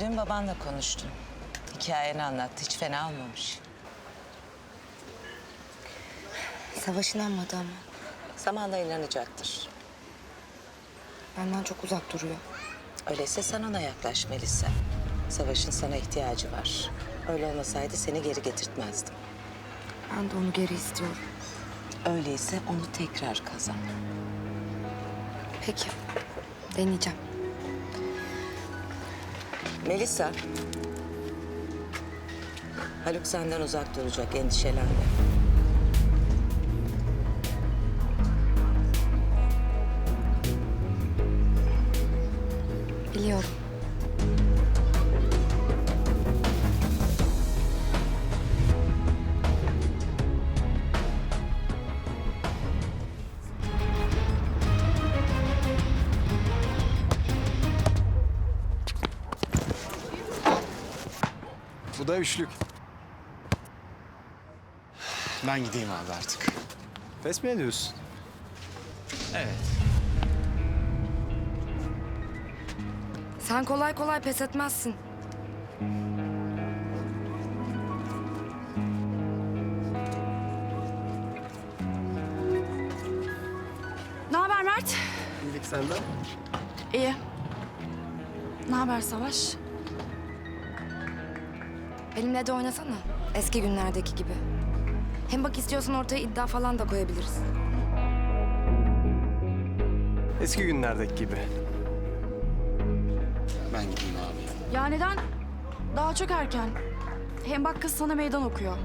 Dün babanla konuştum. Hikayeni anlattı. Hiç fena olmamış. Savaş inanmadı ama. Zamanla inanacaktır. Benden çok uzak duruyor. Öyleyse sen ona yaklaş Melisa. Savaş'ın sana ihtiyacı var. Öyle olmasaydı seni geri getirtmezdim. Ben de onu geri istiyorum. Öyleyse onu tekrar kazan. Peki. Deneyeceğim. Melisa. Haluk senden uzak duracak, endişelenme. Bu da üçlük. Ben gideyim abi artık. Pes mi ediyorsun? Evet. Sen kolay kolay pes etmezsin. Ne haber Mert? İyilik senden. İyi. Ne haber Savaş? Benimle de oynasana. Eski günlerdeki gibi. Hem bak istiyorsan ortaya iddia falan da koyabiliriz. Eski günlerdeki gibi. Ben gideyim abi. Ya neden? Daha çok erken. Hem bak kız sana meydan okuyor.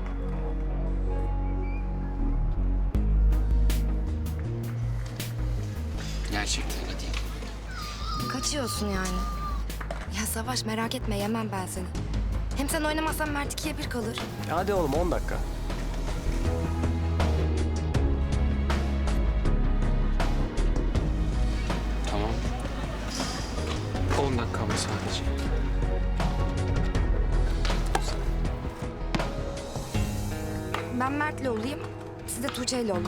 Gerçekten hadi. Kaçıyorsun yani. Ya Savaş merak etme yemem ben seni. Hem sen oynamazsan Mert ikiye bir kalır. Hadi oğlum 10 dakika. Tamam. 10 dakika mı sadece? Ben Mert'le olayım. Siz de Tuğçe'yle olun.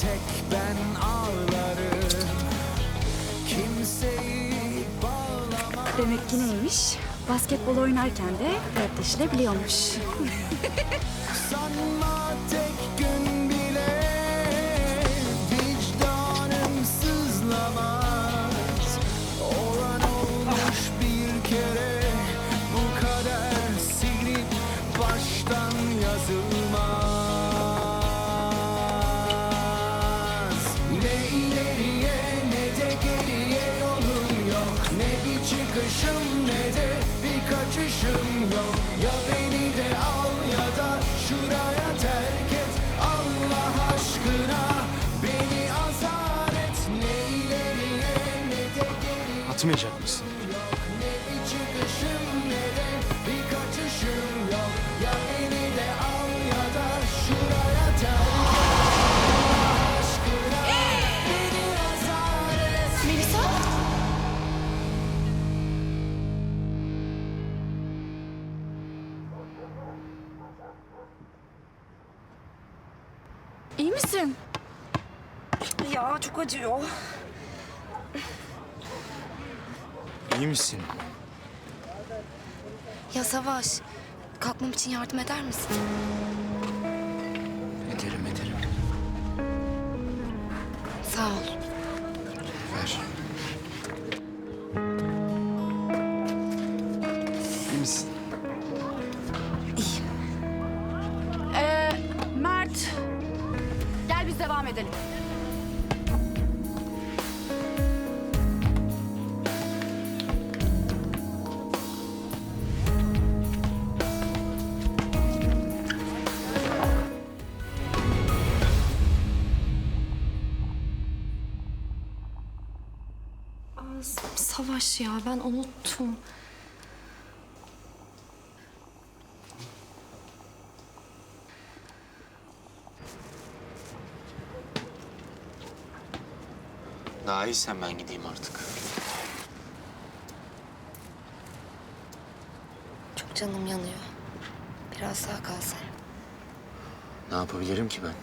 Tek ben ağlarım Kimseyi bağlamaz Demek ki neymiş? Basketbol oynarken de flörtleşilebiliyormuş. Sanma bir çıkışım ne de bir kaçışım yok. Ya beni de al ya da şuraya terk et. Allah aşkına beni azar et. Ne ileriye ne de geriye Atmayacak mısın? yok. Ne bir çıkışım İyi misin? Ya çok acıyor. İyi misin? Ya Savaş, kalkmam için yardım eder misin? Ederim ederim. Sağ ol. Devam edelim. Savaş ya ben unuttum. Daha iyisen ben gideyim artık. Çok canım yanıyor. Biraz daha kalsan. Ne yapabilirim ki ben?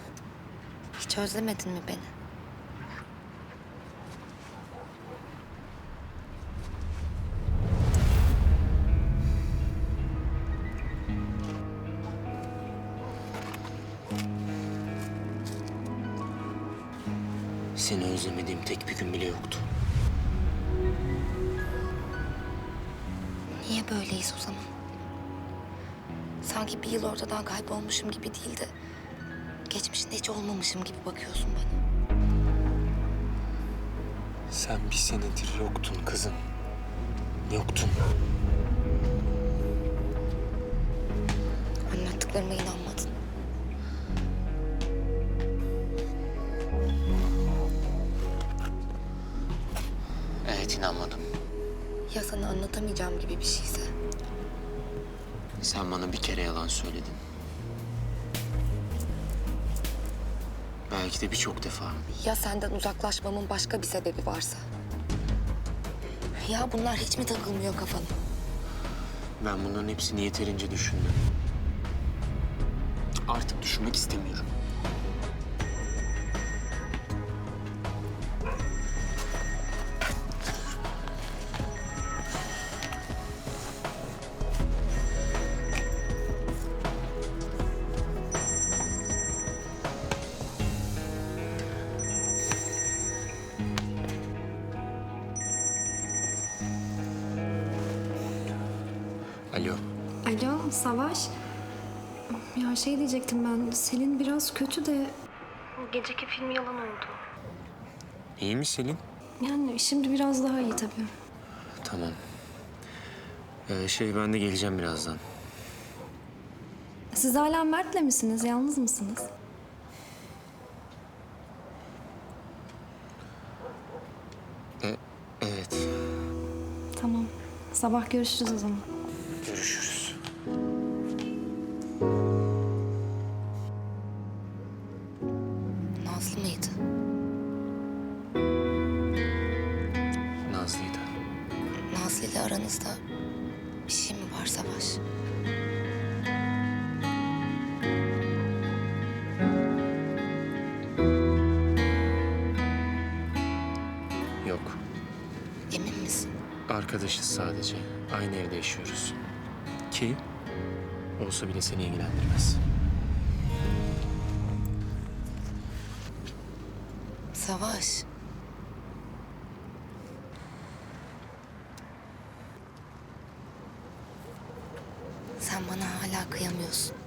Hiç özlemedin mi beni? Seni özlemediğim tek bir gün bile yoktu. Niye böyleyiz o zaman? Sanki bir yıl ortadan kaybolmuşum gibi değil de... ...geçmişinde hiç olmamışım gibi bakıyorsun bana. Sen bir senedir yoktun kızım. Yoktun. Anlattıklarıma inanmadın. Evet inanmadım. Ya sana anlatamayacağım gibi bir şeyse? Sen bana bir kere yalan söyledin. Belki de birçok defa. Ya senden uzaklaşmamın başka bir sebebi varsa? Ya bunlar hiç mi takılmıyor kafana? Ben bunların hepsini yeterince düşündüm. Artık düşünmek istemiyorum. Alo. Alo Savaş. Ya şey diyecektim ben. Selin biraz kötü de... Geceki film yalan oldu. İyi mi Selin? Yani şimdi biraz daha iyi tabii. Tamam. Ee, şey ben de geleceğim birazdan. Siz hala Mert'le misiniz? Yalnız mısınız? E, evet. Tamam. Sabah görüşürüz o zaman. Görüşürüz. Nazlı mıydı? Nazlı'ydı. Nazlı ile aranızda bir şey mi var Savaş? Yok. Emin misin? Arkadaşız sadece. Aynı evde yaşıyoruz. Ki olsa bile seni ilgilendirmez. Savaş. Sen bana hala kıyamıyorsun.